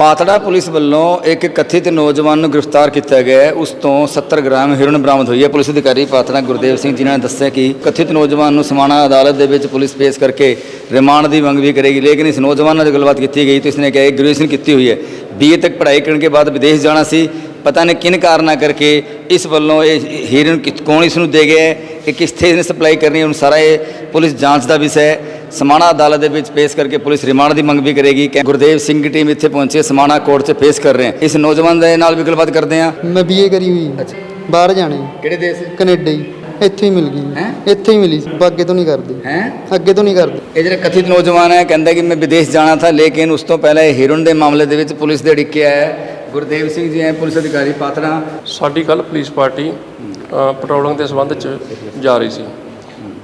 Patran police ਵੱਲੋਂ ਇੱਕ ਕਥਿਤ ਨੌਜਵਾਨ ਨੂੰ ਗ੍ਰਿਫਤਾਰ ਕੀਤਾ ਗਿਆ ਹੈ। ਉਸ ਤੋਂ 70 ਗ੍ਰਾਮ ਹੈਰੋਇਨ ਬਰਾਮਦ ਹੋਈ ਹੈ। ਪੁਲਿਸ ਅਧਿਕਾਰੀ ਪਾਤੜਾ ਗੁਰਦੇਵ ਸਿੰਘ ਜਿਨ੍ਹਾਂ ਨੇ ਦੱਸਿਆ ਕਿ ਕਥਿਤ ਨੌਜਵਾਨ ਨੂੰ ਸਮਾਣਾ ਅਦਾਲਤ ਦੇ ਵਿੱਚ ਪੁਲਿਸ ਪੇਸ਼ ਕਰਕੇ ਰਿਮਾਂਡ ਦੀ ਮੰਗ ਵੀ ਕਰੇਗੀ। ਲੇਕਿਨ ਇਸ ਨੌਜਵਾਨ ਨਾਲ ਜੋ ਗੱਲਬਾਤ ਕੀਤੀ ਗਈ ਤਾਂ ਇਸਨੇ ਕਿਹਾ ਕਿ ਗ੍ਰੈਜੂਏਸ਼ਨ ਕੀਤੀ ਹੋਈ ਹੈ। ਬੀਏ ਤੱਕ ਪੜ੍ਹਾਈ ਕਰਨ ਕੇ ਬਾਅਦ ਵਿਦੇਸ਼ ਜਾਣਾ ਸੀ। ਪਤਾ ਨਹੀਂ ਕਿਨ ਕਾਰਨਾਂ ਕਰਕੇ ਇਸ ਵੱਲੋਂ ਇਹ ਹੀਰਨ ਕੌਣ ਇਸ ਨੂੰ ਦੇ ਗਿਆ ਹੈ? ਕਿ ਕਿਸ ਥੇ ਨੇ ਸਪਲਾਈ ਕਰਨੀ ਹੈ? ਹੁਣ ਸਾਰਾ ਇਹ ਪੁਲਿਸ ਜਾਂਚ ਦਾ ਵਿਸ਼ਾ ਹੈ। ਸਮਾਣਾ ਅਦਾਲਤ ਦੇ ਵਿੱਚ ਪੇਸ਼ ਕਰਕੇ ਪੁਲਿਸ ਰਿਮਾਂਡ ਦੀ ਮੰਗ ਵੀ ਕਰੇਗੀ ਕਿ ਗੁਰਦੇਵ ਸਿੰਘ ਦੀ ਟੀਮ ਇੱਥੇ ਪਹੁੰਚੀ ਹੈ ਸਮਾਣਾ ਕੋਰਟ 'ਚ ਪੇਸ਼ ਕਰ ਰਹੇ ਹਾਂ। ਇਸ ਨੌਜਵਾਨ ਦੇ ਨਾਲ ਵੀ ਗੱਲਬਾਤ ਕਰਦੇ ਹਾਂ। ਮੈਂ ਬੀਏ ਕਰੀ ਹੋਈ ਅੱਛਾ। ਬਾਹਰ ਜਾਣਾ ਕਿਹੜੇ ਦੇਸ਼? ਕੈਨੇਡਾ ਹੀ। ਇੱਥੇ ਹੀ ਮਿਲ ਗਈ ਹੈਂ? ਇੱਥੇ ਹੀ ਮਿਲੀ ਸੀ, ਅੱਗੇ ਤੋਂ ਨਹੀਂ ਕਰਦੇ। ਹੈ? ਅੱਗੇ ਤੋਂ ਨਹੀਂ ਕਰਦੇ। ਇਹ ਜਿਹੜਾ ਕਥਿਤ ਨੌਜਵਾਨ ਹੈ ਕਹਿੰਦਾ ਕਿ ਮੈਂ ਵਿਦੇਸ਼ ਜਾਣਾ ਥਾ ਲੇਕਿਨ ਉਸ ਤੋਂ ਪਹਿਲਾਂ ਇਹ ਹੀਰਨ ਦੇ ਮਾਮਲੇ ਦੇ ਵਿੱਚ ਪੁਲਿਸ ਦੇ ਅੜਿੱਕੇ ਹੈ। ਗੁਰਦੇਵ ਸਿੰਘ ਜੀ ਹੈ ਪੁਲਿਸ ਅਧਿਕਾਰੀ ਪਾਤੜਾ। ਸਾਡੀ ਕੱਲ ਪੁਲਿਸ ਪਾਰਟੀ ਅ, ਪੈਟਰੋਲਿੰਗ ਦੇ ਸੰਬੰਧ ਚ ਜਾ ਰਹੀ ਸੀ।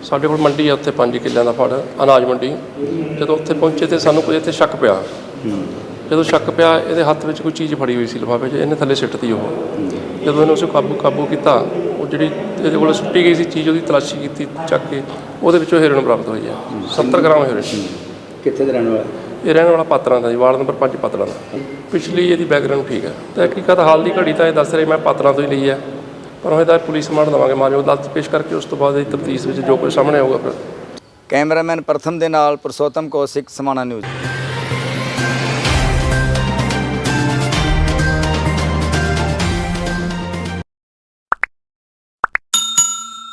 ਸਾਡੇ ਕੋਲ ਮੰਡੀ ਆ ਉੱਥੇ 5 ਕਿੱਲਿਆਂ ਦਾ ਫੜ ਅਨਾਜ ਮੰਡੀ। ਜਦੋਂ ਉੱਥੇ ਪਹੁੰਚੇ ਤੇ ਸਾਨੂੰ ਕੋਈ ਇੱਥੇ ਸ਼ੱਕ ਪਿਆ। ਜਦੋਂ ਸ਼ੱਕ ਪਿਆ ਇਹਦੇ ਹੱਥ ਵਿੱਚ ਕੋਈ ਚੀਜ਼ ਫੜੀ ਹੋਈ ਸੀ ਲਿਫਾਫੇ 'ਚ ਇਹਨੇ ਥੱਲੇ ਸਿੱਟਤੀ ਉਹ। ਜਦੋਂ ਇਹਨੂੰ ਅਸੀਂ ਕਾਬੂ ਕਾਬੂ ਕੀਤਾ ਉਹ ਜਿਹੜੀ ਇਹਦੇ ਕੋਲ ਸੁੱਟੀ ਗਈ ਸੀ ਚੀਜ਼ ਉਹਦੀ ਤਲਾਸ਼ੀ ਕੀਤੀ ਚੱਕ ਕੇ ਉਹਦੇ ਵਿੱਚੋਂ ਹੈਰੋਇਨ ਬਰਾਮਦ ਹੋਈ ਹੈ 70 ਗ੍ਰਾਮ ਹੈਰੋਇਨ ਕਿੱਥੇ ਦੇ ਰਹਿਣ ਵਾਲਾ? ਇਹ ਰਹਿਣ ਵਾਲਾ ਪਾਤਰਾਂ ਦਾ ਜੀ ਵਾਰਡ ਨੰਬਰ 5 ਪਾਤਰਾਂ ਦਾ। ਪਿਛਲੀ ਇਹਦੀ ਬੈਕਗ੍ਰਾਉਂਡ ਠੀਕ ਹੈ ਤਾਂ ਹਕੀਕਤ ਹਾਲ ਦੀ ਘੜੀ ਤਾਂ ਇਹ ਦੱਸ ਰਹੇ ਮੈਂ ਪਾਤਰਾਂ ਤੋਂ ਹੀ ਲਈ ਹੈ ਪਰ ਉਹ ਇਹਦਾ ਪੁਲਿਸ ਮਾਰ ਦਵਾਂਗੇ ਮਾਨਯੋਗ ਅਦਾਲਤ ਪੇਸ਼ ਕਰਕੇ ਉਸ ਤੋਂ ਬਾਅਦ ਇਹ ਤਫਤੀਸ਼ ਵਿੱਚ ਜੋ ਕੁਝ ਸਾਹਮਣੇ ਆਊਗਾ ਫਿਰ। ਕੈਮਰਾਮੈਨ ਪ੍ਰਥਮ ਦੇ ਨਾਲ ਪੁਰਸ਼ੋਤਮ ਕੌਸ਼ਿਕ, ਸਮਾਣਾ ਨਿਊਜ਼।